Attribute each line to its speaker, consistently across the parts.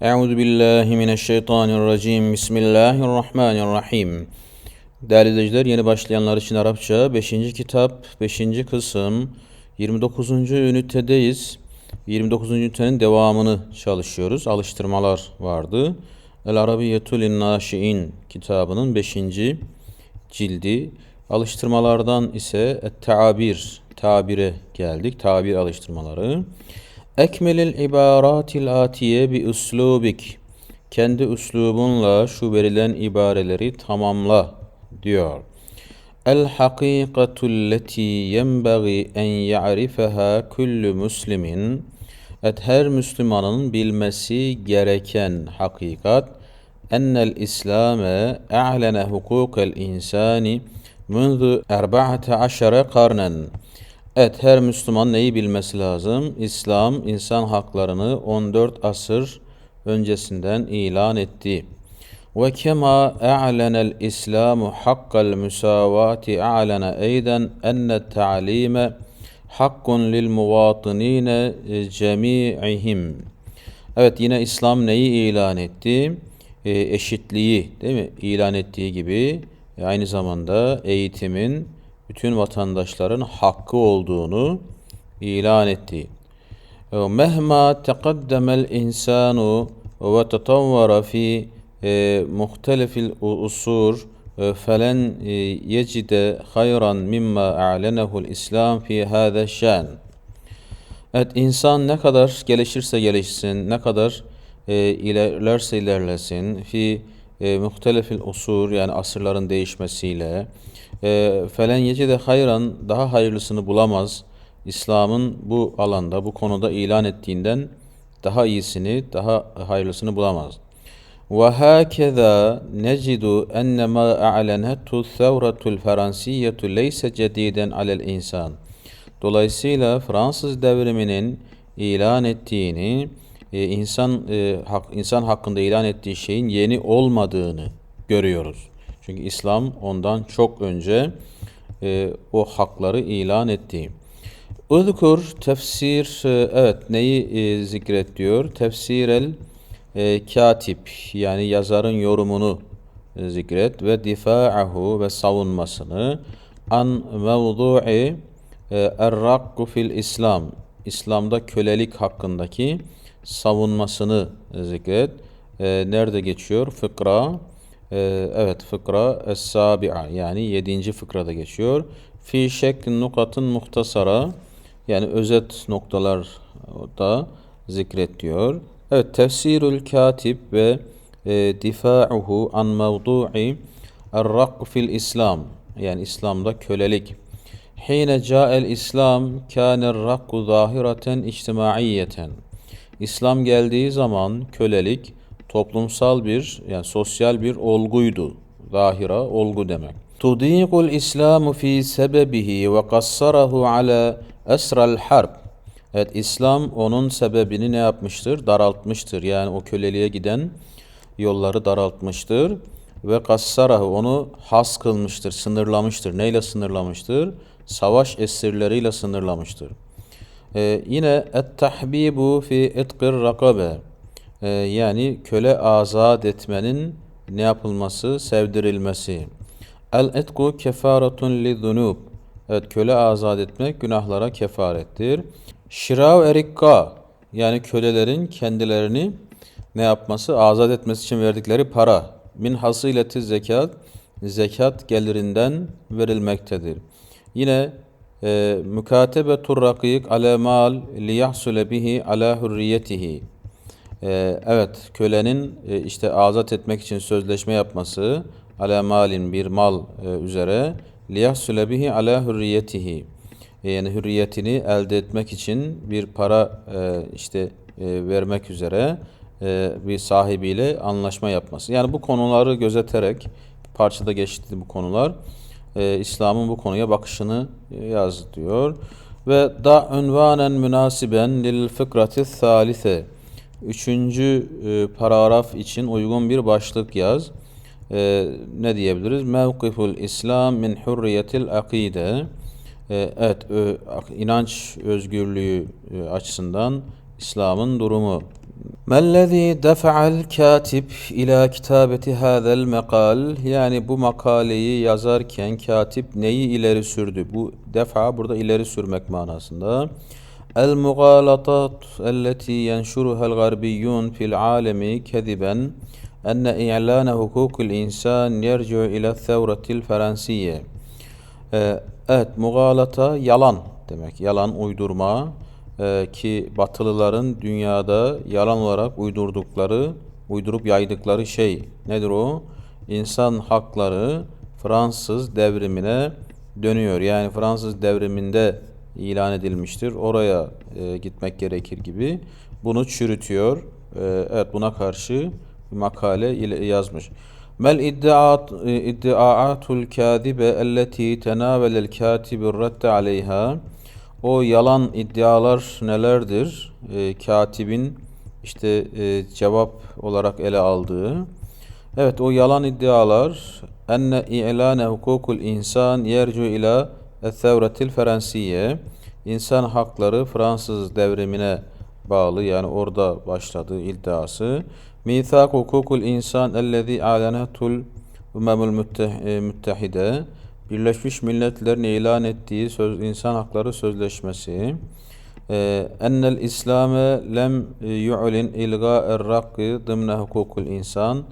Speaker 1: Euzu billahi mineşşeytanirracim. Bismillahirrahmanirrahim. Değerli izleyiciler, yeni başlayanlar için Arapça 5. kitap, 5. kısım, 29. ünitedeyiz. 29. ünitenin devamını çalışıyoruz. Alıştırmalar vardı. El Arabiyyetul Naşiin kitabının 5. cildi. Alıştırmalardan ise Et-Tabir, tabire geldik. Tabir alıştırmaları. Ekmelil ibaratil atiye bi uslubik. Kendi üslubunla şu verilen ibareleri tamamla diyor. El hakikatu alleti yenbagi en ya'rifaha kullu muslimin. Et her Müslümanın bilmesi gereken hakikat ennel İslame a'lene hukukel insani منذ 14 karnen. Evet her Müslüman neyi bilmesi lazım? İslam insan haklarını 14 asır öncesinden ilan etti. Ve kema a'lenel İslamu hakkal müsavati a'lene eyden enne ta'lime hakkun lil. Evet yine İslam neyi ilan etti? E, eşitliği değil mi? İlan ettiği gibi aynı zamanda eğitimin bütün vatandaşların hakkı olduğunu ilan etti. Mehma teqaddemel insanu ve tetavvara fi muhtelifil usur felen yecide hayran mimma a'lenehu'l İslam fi hâze şan. Evet insan ne kadar gelişirse gelişsin, ne kadar e, ilerlerse ilerlesin fi e, muhtelifil usur yani asırların değişmesiyle e, felen yecide hayran daha hayırlısını bulamaz. İslam'ın bu alanda, bu konuda ilan ettiğinden daha iyisini, daha hayırlısını bulamaz. Hakeza necidu enne ma a'lenettu thevratul fransiyyetu leyse cediden alel insan. Dolayısıyla Fransız devriminin ilan ettiğini, insan e, insan hakkında ilan ettiği şeyin yeni olmadığını görüyoruz. Çünkü İslam ondan çok önce e, o hakları ilan etti. Uzkur tefsir e, evet neyi zikret diyor? Tefsirel katip yani yazarın yorumunu zikret ve difa'ahu ve savunmasını an mevdu'i e, er fil İslam İslam'da kölelik hakkındaki savunmasını zikret. E, nerede geçiyor? Fıkra ee, evet fıkra es-sabi'a yani yedinci fıkrada geçiyor. Fi şek nukatın muhtasara yani özet noktalar da zikret diyor. Evet tefsirül katib ve e, difa'uhu an mevdu'i er-rak fil İslam yani İslam'da kölelik. Hine ca'el İslam kâne rakku zahireten içtimaiyeten. İslam geldiği zaman kölelik toplumsal bir yani sosyal bir olguydu. Zahira olgu demek. Tudiqul İslamu fi sebebihi ve kassarahu ala esral harb. Evet İslam onun sebebini ne yapmıştır? Daraltmıştır. Yani o köleliğe giden yolları daraltmıştır ve kassarahu onu has kılmıştır, sınırlamıştır. Neyle sınırlamıştır? Savaş esirleriyle sınırlamıştır. Ee, yine et-tahbibu fi itqir rakabe. Ee, yani köle azat etmenin ne yapılması? Sevdirilmesi. El etku kefaretun li zunub. Evet köle azat etmek günahlara kefarettir. Şirav erikka yani kölelerin kendilerini ne yapması? Azat etmesi için verdikleri para. Min hasileti zekat zekat gelirinden verilmektedir. Yine mükatebetur rakik ale mal liyahsule bihi ala hurriyetihi ee, evet, kölenin e, işte azat etmek için sözleşme yapması ala malin bir mal e, üzere liyahsule bihi ala hürriyetihi e, yani hürriyetini elde etmek için bir para e, işte vermek üzere bir sahibiyle anlaşma yapması. Yani bu konuları gözeterek parçada geçti bu konular. E, İslam'ın bu konuya bakışını e, yaz diyor. Ve da unvanen münasiben lil fıkrati thalithe Üçüncü e, paragraf için uygun bir başlık yaz. E, ne diyebiliriz? Mevkiful İslam min hurriyetil akide. E, evet, inanç özgürlüğü e, açısından İslam'ın durumu ما الذي دفع الكاتب إلى كتابة هذا المقال yani bu makaleyi yazarken katip neyi ileri sürdü? Bu defa burada ileri sürmek manasında. El mughalatat elleti yenşuruha el-garbiyun fil alemi kediben enne i'lana hukukul insan yerci'u ila thevretil feransiye. Ee, evet, mughalata yalan demek. Yalan, uydurma Ee, ki Batılıların dünyada yalan olarak uydurdukları, uydurup yaydıkları şey nedir o? İnsan hakları Fransız devrimine dönüyor. Yani Fransız devriminde ilan edilmiştir. Oraya e, gitmek gerekir gibi. Bunu çürütüyor. Ee, evet buna karşı makale ile yazmış. Mel iddiaat iddiaatul kâzibe elleti tenavelel kâtibur radde aleyha o yalan iddialar nelerdir? E, katibin işte e, cevap olarak ele aldığı. Evet o yalan iddialar enne i'lane hukukul insan yercu ila thevretil feransiye insan hakları Fransız devrimine bağlı yani orada başladı iddiası. Mithak hukukul insan ellezî a'lenetul umemul e, müttehide Birleşmiş Milletler'in ilan ettiği söz, insan hakları sözleşmesi e, ennel İslame lem yu'lin ilga'er rakki dımne hukukul insan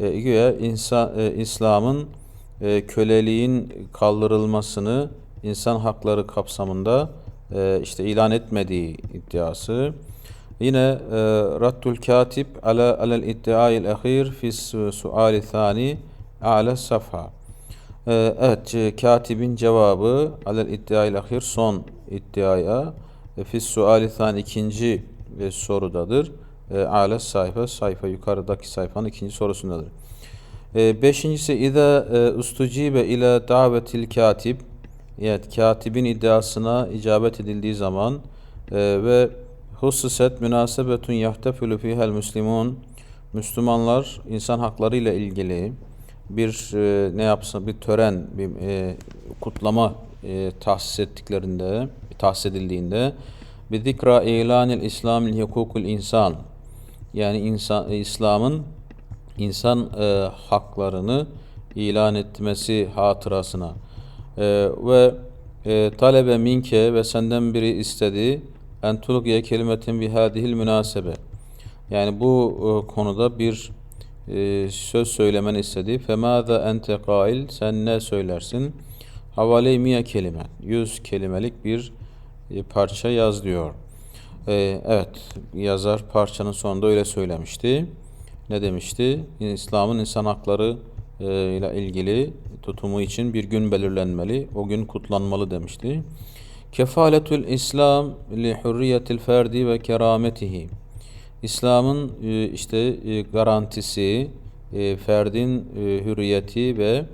Speaker 1: e, güya insan, e, İslam'ın e, köleliğin kaldırılmasını insan hakları kapsamında e, işte ilan etmediği iddiası. Yine e, Raddul Katib ala alel iddia'il ahir fi suali thani ala safha. Ee, evet, e, katibin cevabı alel iddiayla ahir son iddiaya e, fis suali than ikinci e, sorudadır. Ale sayfa sayfa yukarıdaki sayfanın ikinci sorusundadır. Beşincisi İza e, ustucibe ile davetil katib Evet, katibin iddiasına icabet edildiği zaman ve hususet münasebetun yahtefülü fihel müslimun Müslümanlar insan hakları ile ilgili bir e, ne yapsın bir tören bir e, kutlama e, tahsis ettiklerinde tahsis edildiğinde bir zikra ilanil İslamil hukukul insan. Yani insan İslam'ın insan e, haklarını ilan etmesi hatırasına. E, ve e, talebe minke ve senden biri istedi en tulgiye kelimetin bihadihil münasebe. Yani bu e, konuda bir e, söz söylemen istedi. Femâze ente kail sen ne söylersin? Havale miye kelime. Yüz kelimelik bir e, parça yaz diyor. E, evet yazar parçanın sonunda öyle söylemişti. Ne demişti? İslam'ın insan hakları ile ilgili tutumu için bir gün belirlenmeli. O gün kutlanmalı demişti. Kefaletül İslam li hurriyetil ferdi ve kerametihi. İslam'ın e, işte e, garantisi, e, ferdin hürriyeti ve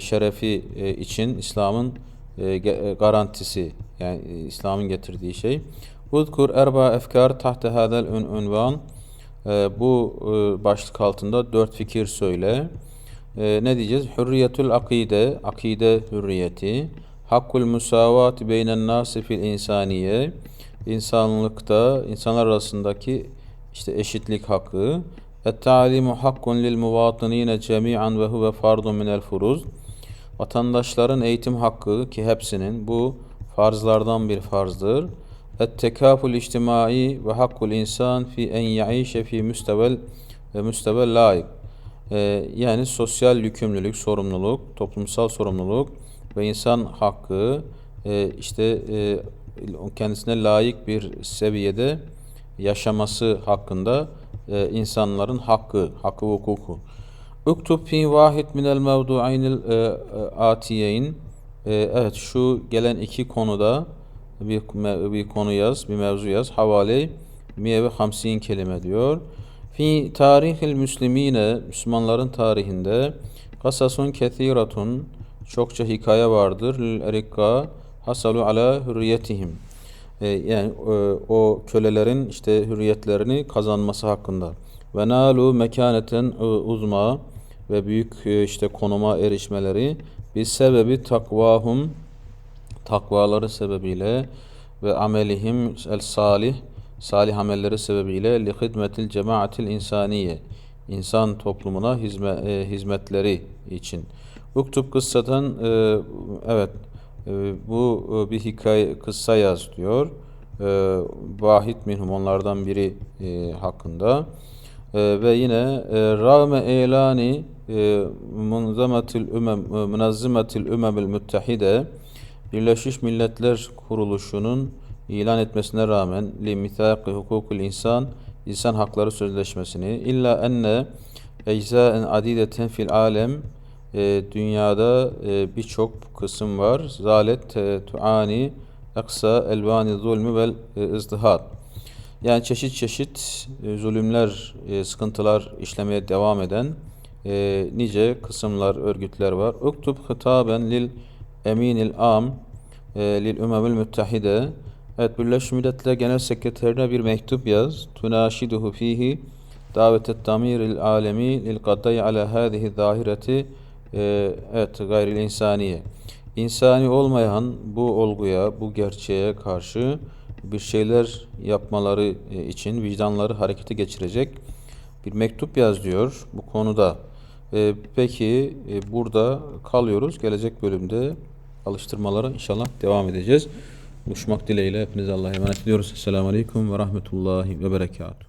Speaker 1: şerefi için İslam'ın garantisi yani İslam'ın getirdiği şey. Uzkur erba efkar tahte hadel unvan bu başlık altında dört fikir söyle. Ne diyeceğiz? Hürriyetül akide, akide hürriyeti. Hakkul musavat beynen nasi fil insaniye. insanlıkta, insanlar arasındaki işte eşitlik hakkı. Et-talimu hakkun lil muvatinine cemi'an ve huve fardun minel furuz. Vatandaşların eğitim hakkı ki hepsinin bu farzlardan bir farzdır. Et-tekaful içtimai ve hakkul insan fi en yaişe fi müstevel ve müstevel layık. Ee, yani sosyal yükümlülük, sorumluluk, toplumsal sorumluluk ve insan hakkı e, işte e, kendisine layık bir seviyede yaşaması hakkında e, insanların hakkı, hakkı hukuku. Uktub fi vahid minel mevdu'aynil e, e, atiyeyn. E, evet şu gelen iki konuda bir, bir konu yaz, bir mevzu yaz. Havale miye ve hamsin kelime diyor. Fi tarihil müslimine, Müslümanların tarihinde kasasun kethiratun çokça hikaye vardır. Erikka hasalu ala hürriyetihim yani e, o kölelerin işte hürriyetlerini kazanması hakkında. Ve nalu mekaneten e, uzma ve büyük e, işte konuma erişmeleri bir sebebi takvahum takvaları sebebiyle ve amelihim el salih salih amelleri sebebiyle li hidmetil cemaatil insaniye insan toplumuna hizme, e, hizmetleri için. Uktub kıssadan e, evet e, bu e, bir hikaye kıssa yaz diyor. E, Vahid minhum onlardan biri e, hakkında. E, ve yine e, rağme e'lani e, munzamatil ümem münazzimatil ümemil müttehide Birleşmiş Milletler Kuruluşu'nun ilan etmesine rağmen li mithaqi hukukul insan insan hakları sözleşmesini illa enne eczaen adideten fil alem e, dünyada e, birçok kısım var. Zalet e, tuani aksa elvani zulmü vel e, ızdihad. Yani çeşit çeşit e, zulümler, e, sıkıntılar işlemeye devam eden e, nice kısımlar, örgütler var. Uktub hitaben lil eminil am e, lil umemil müttehide Evet Birleşmiş Milletler Genel Sekreterine bir mektup yaz. Tunaşiduhu fihi davetet damiril alemi lil gaddayı ala hadihi zahireti e, evet gayril insaniye. İnsani olmayan bu olguya, bu gerçeğe karşı bir şeyler yapmaları e, için vicdanları harekete geçirecek bir mektup yaz diyor bu konuda. E, peki e, burada kalıyoruz. Gelecek bölümde alıştırmalara inşallah devam edeceğiz. Buluşmak dileğiyle hepinize Allah'a emanet ediyoruz. Esselamu Aleyküm ve Rahmetullahi ve Berekatuhu.